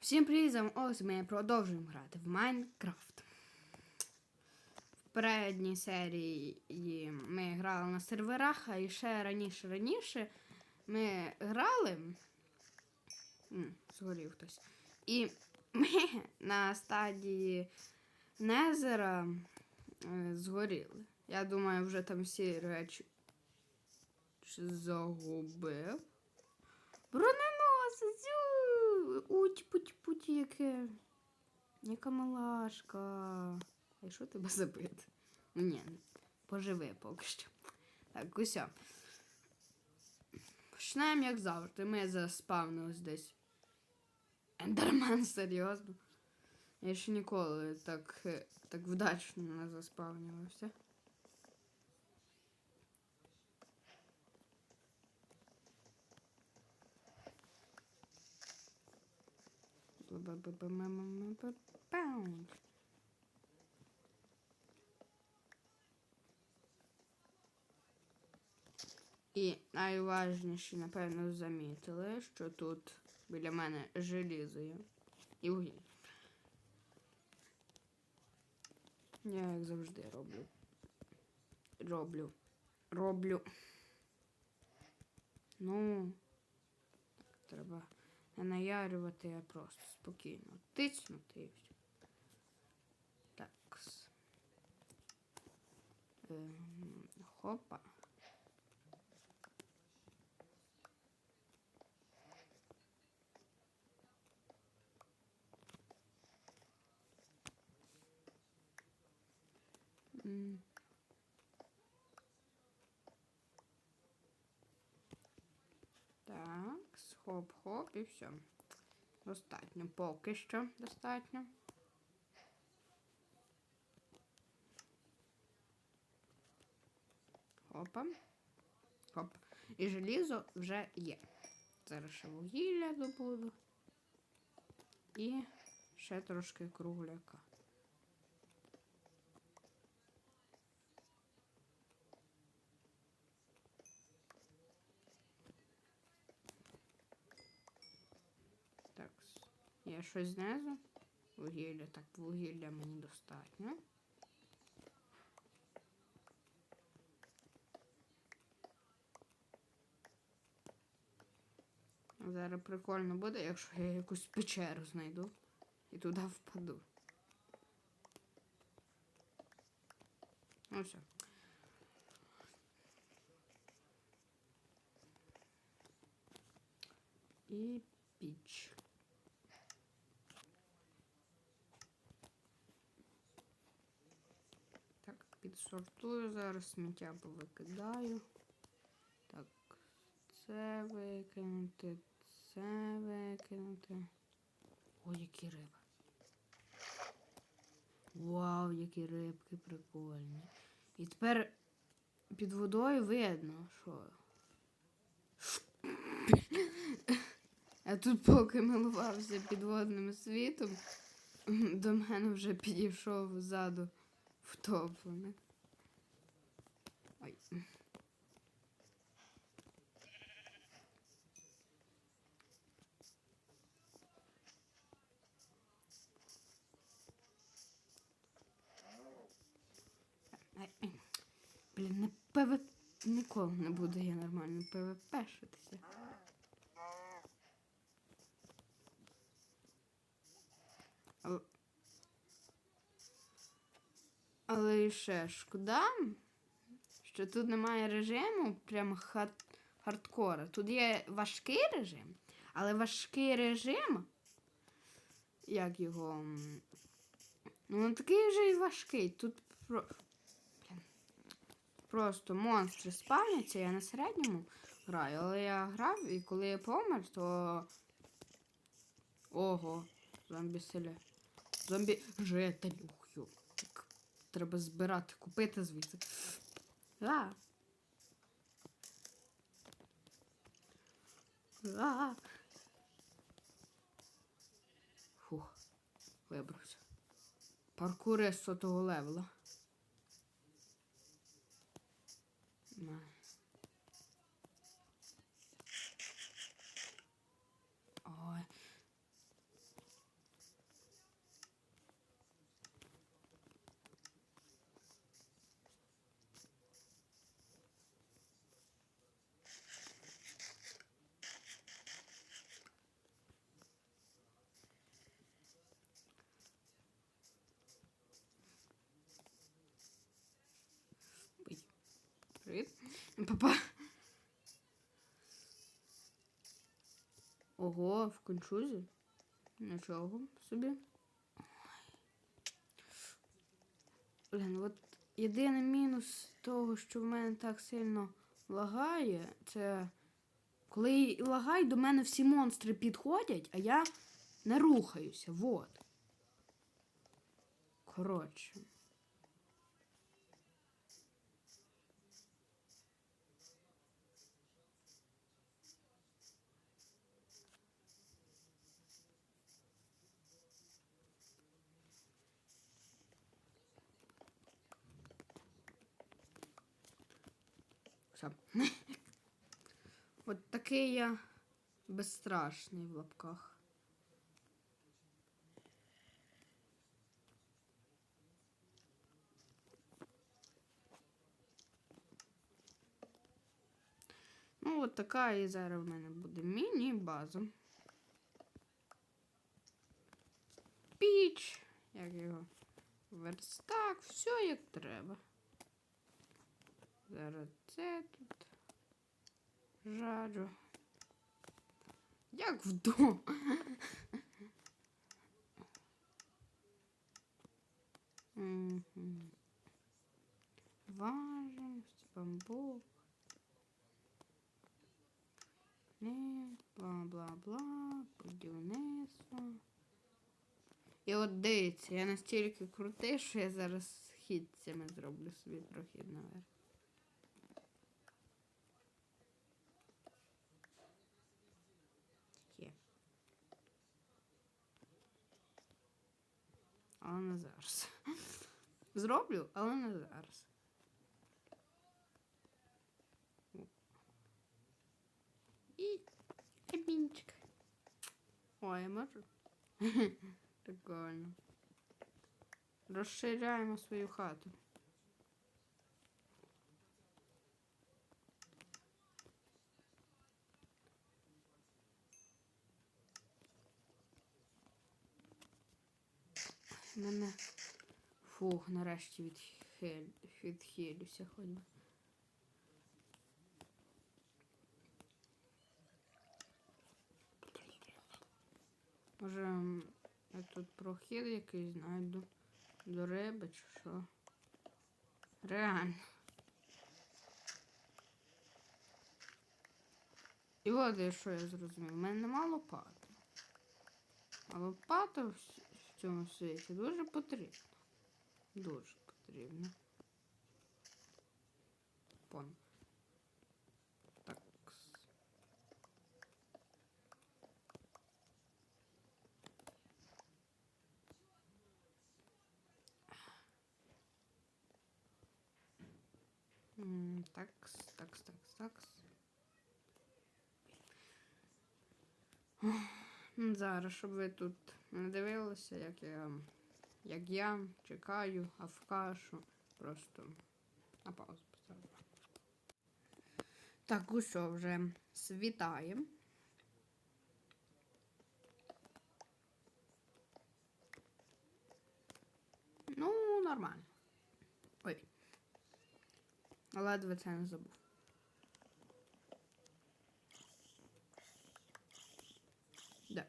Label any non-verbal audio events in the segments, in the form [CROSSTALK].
Всім привіт, Ось ми продовжуємо грати в Майнкрафт. В передній серії ми грали на серверах, а ще раніше раніше ми грали. Згорів хтось. І ми на стадії Незера е, згоріли. Я думаю, вже там всі речі загубив. Броненосець! Уть путь путь яке. Яка малашка. А що тебе забити? Ні, поживи поки що. Так, усе. Починаємо, як завжди. Ми заспавнились десь. Ендермен, серйозно. Я ще ніколи так, так вдачно не заспавнювався. І найважніше, напевно, замітили, що тут біля мене желізо є. І вугілля. Я як завжди роблю. Роблю. Роблю. Ну, так, треба не наярювати, а просто спокійно тиснути і все. Так. Ем, хопа. М. Так, хоп-хоп і все. Достатньо. Поки що достатньо. Хопа. Хоп. І желізо вже є. Зараз ще вугілля добуду. І ще трошки кругляка. Так, є щось знизу. Вугілля. Так, вугілля мені достатньо. Зараз прикольно буде, якщо я якусь печеру знайду і туди впаду. Ну все. І піч. Так, підсортую зараз, сміття повикидаю. Так, це викинути, це викинути. Ой, які риби. Вау, які рибки прикольні. І тепер під водою видно, що. А тут, поки милувався підводним світом, до мене вже підійшов ззаду втоплений. Ой. Блін, не ПВ... Ніколи не буду я нормально ПВП-шитися. Але... Але ще шкода, що тут немає режиму прямо хат... хардкора. Тут є важкий режим, але важкий режим, як його. Ну, не такий вже і важкий. Тут про... Блін. просто монстри спавняться, я на середньому граю, але я грав і коли я помер, то. Ого, зомбі селя. Зомбі жителюхю. Треба збирати, купити звідси. А. А. Фух, вибрався. Паркури з сотого левела. На. Ой. Привіт. Папа. Ого, в кончузі. Нічого собі. Блін, от єдиний мінус того, що в мене так сильно лагає, це коли лагає, до мене всі монстри підходять, а я не рухаюся. Вот. Коротше. Все. От такий я безстрашний в лапках. Ну, от така і зараз в мене буде міні-база. Піч, як його верстак, все як треба. Зараз це тут жарю. Як вдома. Важим, бамбук. Не, бла-бла-бла, будівництво. І от дивіться, я настільки крутий, що я зараз східцями зроблю собі прохід наверх. Є. Але не зараз. Зроблю, але не зараз. І кабінчик. Ой, я можу? [LAUGHS] Прикольно. Розширяємо свою хату. Мене фух, нарешті відхиль... відхилюся хоч би. Може, я тут прохід якийсь знайду до риби чи що. Реально. І от я що я зрозумів. У мене нема лопати. А лопата в, с- в цьому світі дуже потрібна. Дуже потрібна. Пон. Так. М, Такс, такс, такс, такс. М, Зараз, щоб ви тут не дивилися, як я, як я чекаю, а в кашу. Просто на паузу поставлю. Так, що, вже світає. Ну, нормально. Ой. Ледве це не забув. Да.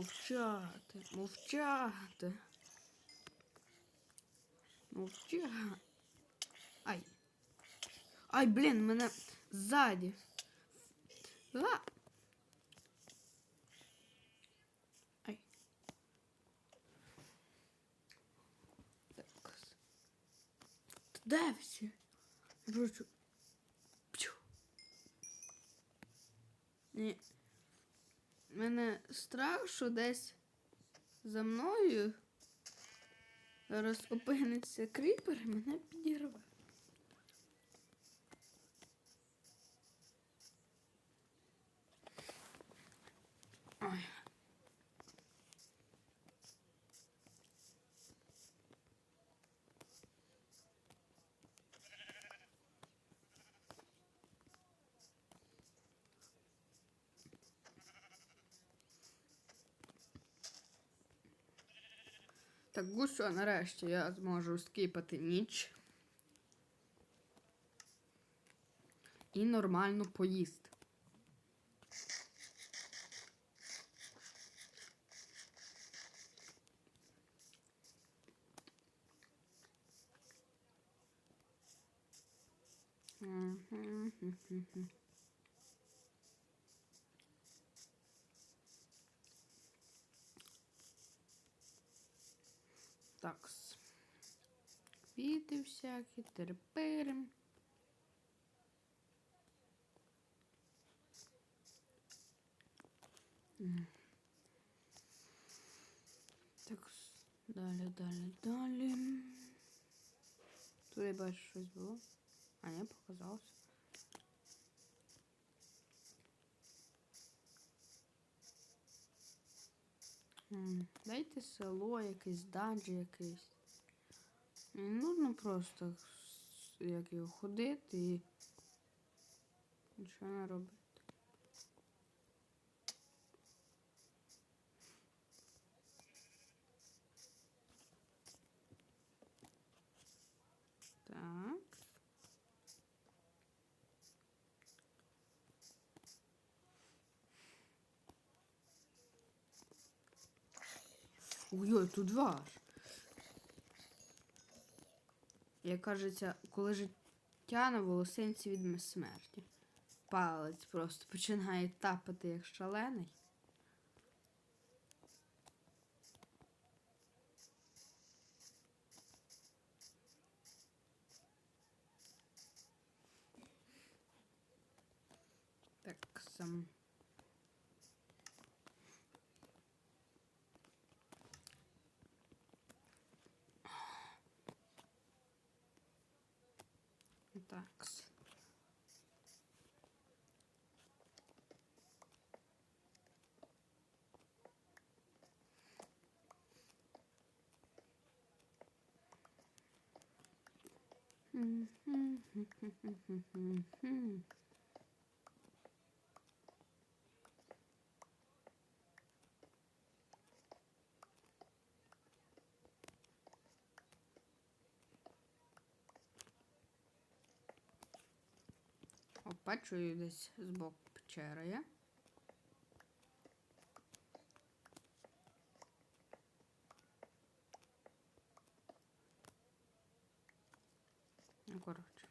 Мовчати, мовчати. Мовчати. Ай. Ай, блін, мене ззаді. А! Ай. Так. Та Де всі? Я просто... Пчу. Ні. У мене страх, що десь за мною зараз опиниться кріпер і мене підірве. Ой. Так, гусо, нарешті я зможу скіпати ніч. І нормально поїсти. Мгм. Так. Квіти всякі, терпири. М. Так, далі, далі, далі. Тут я бачу щось було. А не показалось. Дайте село, якийсь данж якийсь. Нудно просто як його ходити і нічого не робити. Так. Ой-ой, тут два. Як кажеться, коли життя на волосинці від смерті. Палець просто починає тапати як шалений. Так, сам. Так. Опа, [LAUGHS] [LAUGHS] чую десь збоку печера є. Ну, коротше.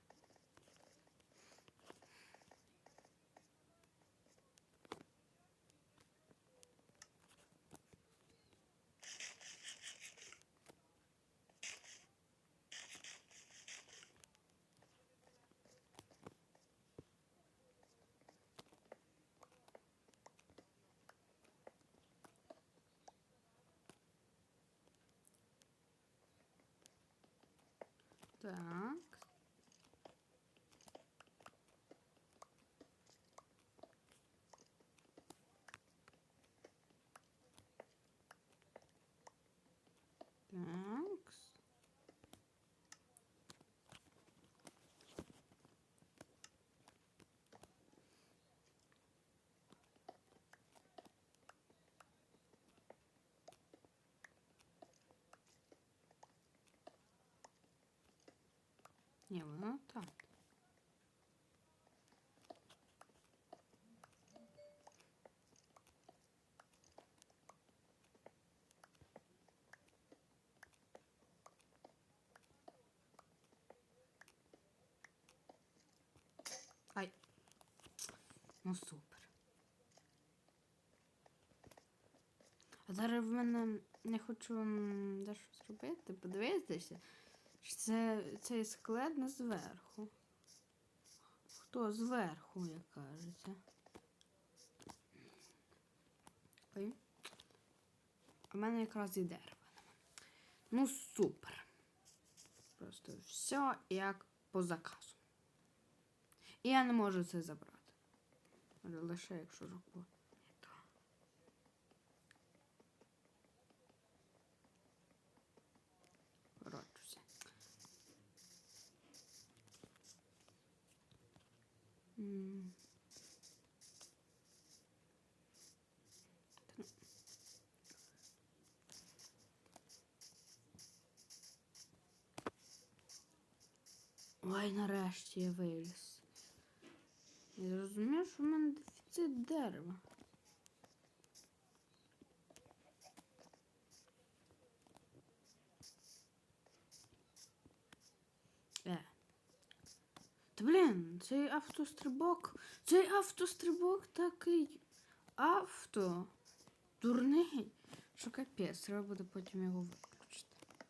Так. Так. Ні, воно так. Ай. Ну супер. А зараз в мене не хочу дещо зробити. Подивитися. Це цей склад не зверху. Хто зверху, як кажеться. Ой. В мене якраз і дерево. Ну, супер. Просто все як по заказу. І я не можу це забрати. Але Лише якщо руку. Ой, нарешті я виліз. Я розумію, що в мене дефіцит дерева. Цей автострибок. Цей автострибок такий авто. Дурний. Що капець, треба буде потім його виключити. Так.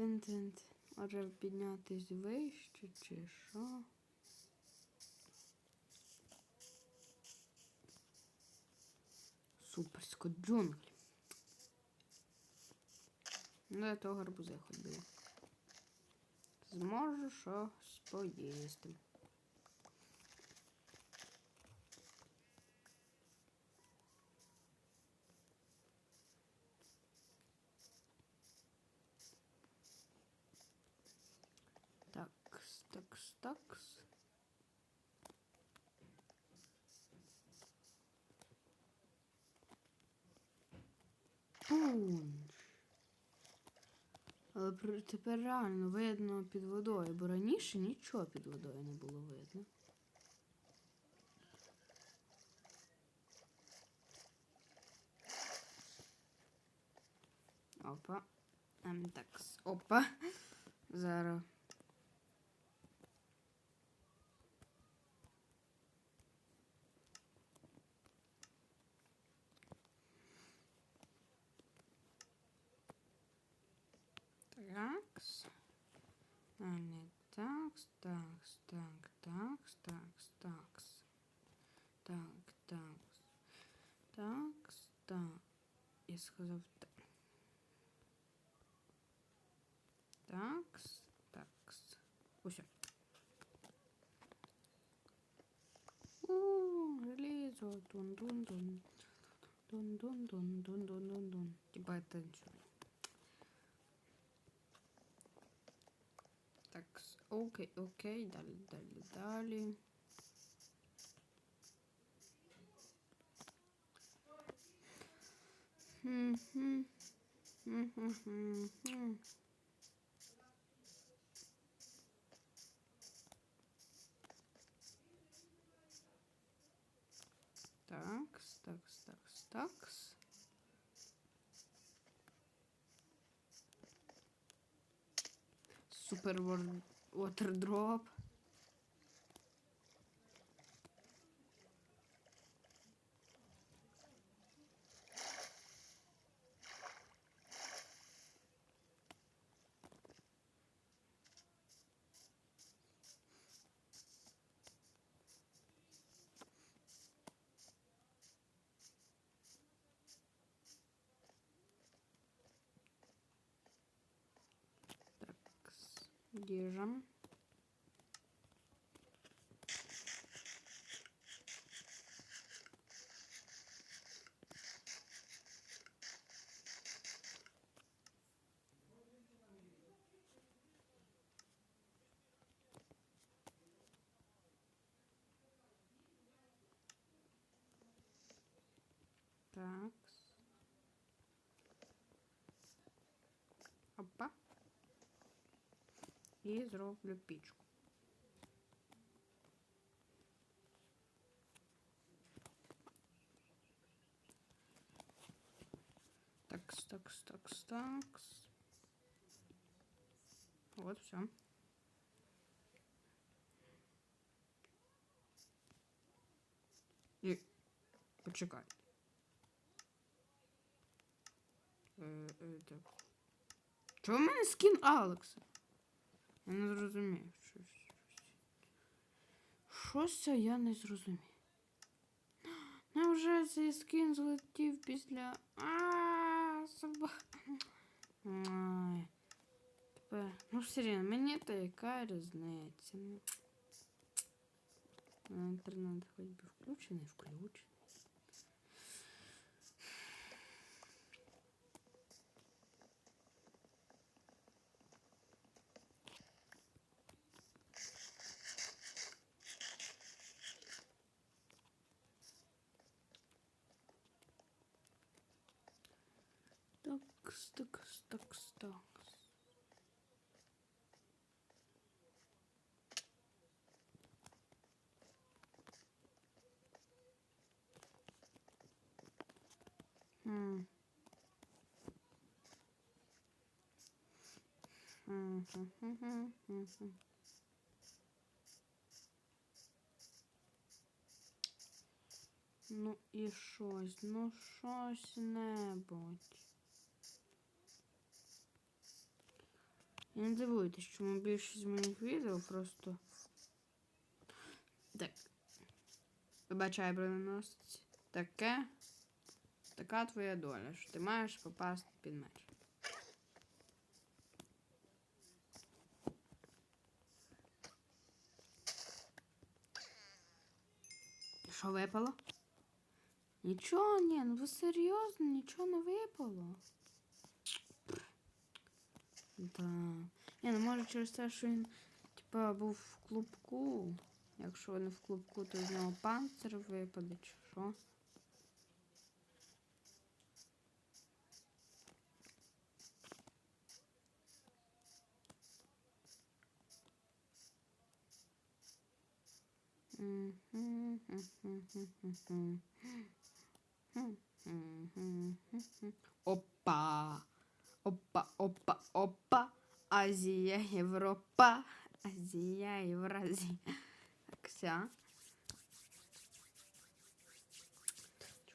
Тин-тин. Може піднятись вище чи що? Суперсько джунглі. Ну, то гарбузи хоч би. Зможу щось поїсти. Такс, такс, такс. Пунш. Але тепер реально видно під водою, бо раніше нічого під водою не було видно. Опа. Ем, так, опа. Зараз. Не такс, такс, так, такс, такс, такс. Так, такс. Такс, так. Я сказав так. Такс, такс. Усе. У, железо. Дун-дун-дун. Дун-дун-дун, дун-дун-дун-дун. Типа я танцюю. Так, с- окей, окей, далі, далі, далі. Мгм. Мгм-гм-гм. Такс, такс, такс, такс. Супер вотerdроп. Такс. Держим. Так. Опа. І зроблю пічку. Такс, такс, такс, такс. Вот все. І почекай. Е, е, так. Чого в мене скін Алекса? Я не зрозумів. Щось. Щось я не зрозумів. [GASPS] Невже цей скін злетів після. А, собака. Тепер. Ну все рівно, мені то яка різниця. Ну. Інтернет хоч би включений, включений. Такс, такс, такс, такс. М. Мгм, мгм, мгм. Ну і щось, ну щось небудь. І не дивуйтесь, чому більшість моїх відео просто. Так. Вибачай, броненосець. Таке. Така твоя доля, що ти маєш попасти під меч. Що випало? Нічого, ні, ну ви серйозно, нічого не випало. Да. Ні, ну може через те, що він, типа, був в клубку. Якщо він в клубку, то з нього панцир випаде, чи що. Опа! Опа, опа, опа. Азія, Європа. Азія, Євразія. Так.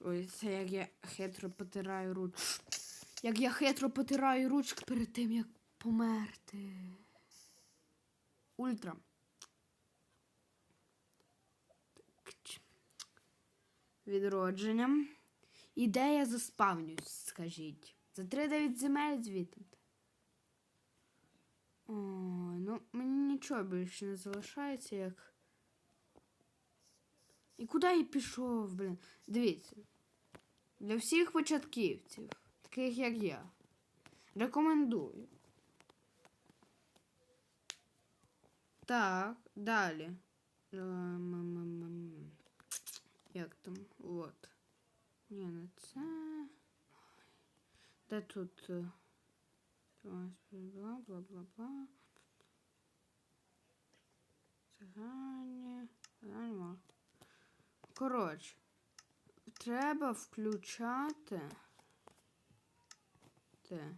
Ой, це як я хитро потираю ручки. Як я хитро потираю ручки перед тим, як померти. Ультра. Відродженням. І де я заспавнюсь, скажіть. За 3-9 земель звідти. Ой, ну мені нічого більше не залишається, як. І куди я пішов, блін? Дивіться. Для всіх початківців, таких як я. Рекомендую. Так, далі. Як там? От. Ні, не це. Де тут? е, Бла, бла, бла, бла. Цигані. Коротше, треба включати те,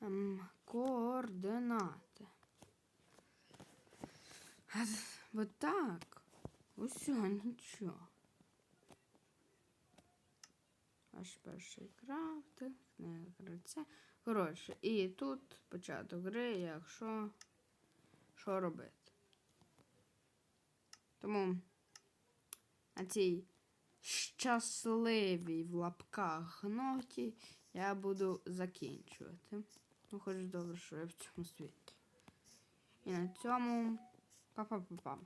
ем, координати. От так. Усьо, нічого. Аж перший крафтинг, не це. Коротше, і тут початок гри, якщо що робити. Тому на цій щасливій в лапках ноті я буду закінчувати. Ну, хоч добре, що я в цьому світі. І на цьому па-па-па-па.